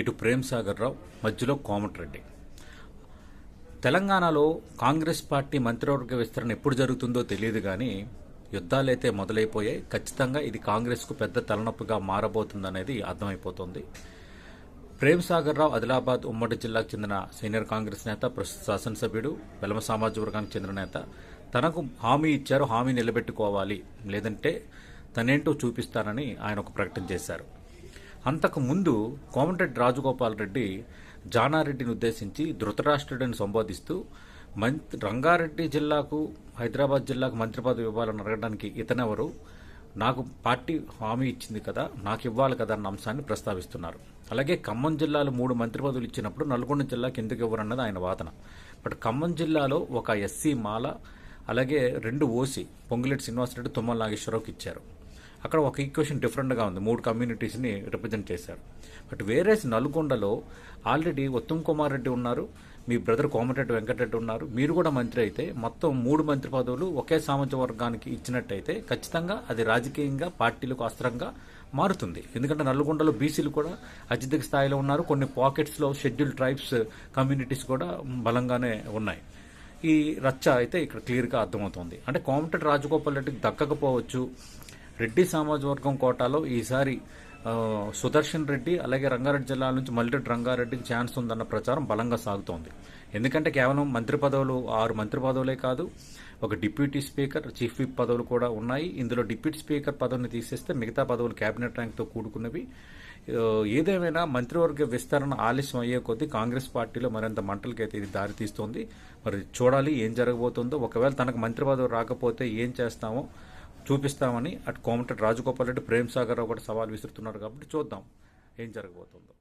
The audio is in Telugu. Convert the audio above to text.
ఇటు ప్రేమ్ సాగర్ రావు మధ్యలో కోమటిరెడ్డి. తెలంగాణలో కాంగ్రెస్ పార్టీ మంత్రివర్గ విస్తరణ ఎప్పుడు జరుగుతుందో తెలియదు కానీ యుద్ధాలైతే మొదలైపోయాయి. ఖచ్చితంగా ఇది కాంగ్రెస్కు పెద్ద తలనొప్పిగా మారబోతుందనేది అర్థమైపోతుంది. ప్రేమ్ సాగర్ రావు ఆదిలాబాద్ ఉమ్మడి జిల్లాకు చెందిన సీనియర్ కాంగ్రెస్ నేత ప్రస్తుత శాసనసభ్యుడు వెలమ సామాజిక వర్గానికి చెందిన నేత. తనకు హామీ ఇచ్చారు హామీ నిలబెట్టుకోవాలి. లేదంటే తనేంటో చూపిస్తానని ఆయన ఒక ప్రకటన చేశారు. అంతకు ముందు కోమటిరెడ్డి రాజగోపాల్ రెడ్డి జానారెడ్డిని ఉద్దేశించి ధృతరాష్ట్రుడిని సంబోధిస్తూ మంత్రి రంగారెడ్డి జిల్లాకు హైదరాబాద్ జిల్లాకు మంత్రి పదవి ఇవ్వాలని అడగడానికి ఇతనెవరు? నాకు పార్టీ హామీ ఇచ్చింది కదా నాకు ఇవ్వాలి కదా అన్న అంశాన్ని ప్రస్తావిస్తున్నారు. అలాగే ఖమ్మం జిల్లాలో మూడు మంత్రి పదవులు ఇచ్చినప్పుడు నల్గొండ జిల్లాకి ఎందుకు ఇవ్వరన్నది ఆయన వాదన. బట్ ఖమ్మం జిల్లాలో ఒక ఎస్సీ మాల అలాగే రెండు ఓసీ పొంగులేటి శ్రీనివాసరెడ్డి తుమ్మల నాగేశ్వరరావుకి ఇచ్చారు. అక్కడ ఒక ఈక్వేషన్ డిఫరెంట్గా ఉంది. మూడు కమ్యూనిటీస్ని రిప్రజెంట్ చేశారు. బట్ వేరే నల్గొండలో ఆల్రెడీ ఉత్తమ్ కుమార్ రెడ్డి ఉన్నారు మీ బ్రదర్ కోమటిరెడ్డి వెంకటరెడ్డి ఉన్నారు మీరు కూడా మంత్రి అయితే మొత్తం మూడు మంత్రి పదవులు ఒకే సామాజిక వర్గానికి ఇచ్చినట్టయితే ఖచ్చితంగా అది రాజకీయంగా పార్టీలకు అస్త్రంగా మారుతుంది. ఎందుకంటే నల్గొండలో బీసీలు కూడా అత్యధిక స్థాయిలో ఉన్నారు. కొన్ని పాకెట్స్లో షెడ్యూల్ ట్రైబ్స్ కమ్యూనిటీస్ కూడా బలంగానే ఉన్నాయి. ఈ రచ్చ అయితే ఇక్కడ క్లియర్గా అర్థమవుతుంది. అంటే కోమటిరెడ్డి రాజగోపాల్ రెడ్డికి దక్కకపోవచ్చు రెడ్డి సామాజవర్గం కోటాలో ఈసారి సుదర్శన్ రెడ్డి అలాగే రంగారెడ్డి జిల్లా నుంచి మల్లిరెడ్డి రంగారెడ్డికి ఛాన్స్ ఉందన్న ప్రచారం బలంగా సాగుతోంది. ఎందుకంటే కేవలం మంత్రి పదవులు ఆరు మంత్రి పదవులే కాదు ఒక డిప్యూటీ స్పీకర్ చీఫ్ విప్ పదవులు కూడా ఉన్నాయి. ఇందులో డిప్యూటీ స్పీకర్ పదవిని తీసేస్తే మిగతా పదవులు కేబినెట్ ర్యాంక్తో కూడుకున్నవి. ఏదేమైనా మంత్రివర్గ విస్తరణ ఆలస్యం అయ్యే కొద్దీ కాంగ్రెస్ పార్టీలో మరింత మంటలకైతే ఇది దారితీస్తోంది. మరి చూడాలి ఏం జరగబోతుందో. ఒకవేళ తనకు మంత్రి పదవి రాకపోతే ఏం చేస్తామో చూపిస్తామని అటు కోమటి రాజగోపాల్ రెడ్డి ప్రేమ్ సాగర్ రావు కూడా సవాల్ విసురుతున్నారు కాబట్టి చూద్దాం ఏం జరగబోతుందో.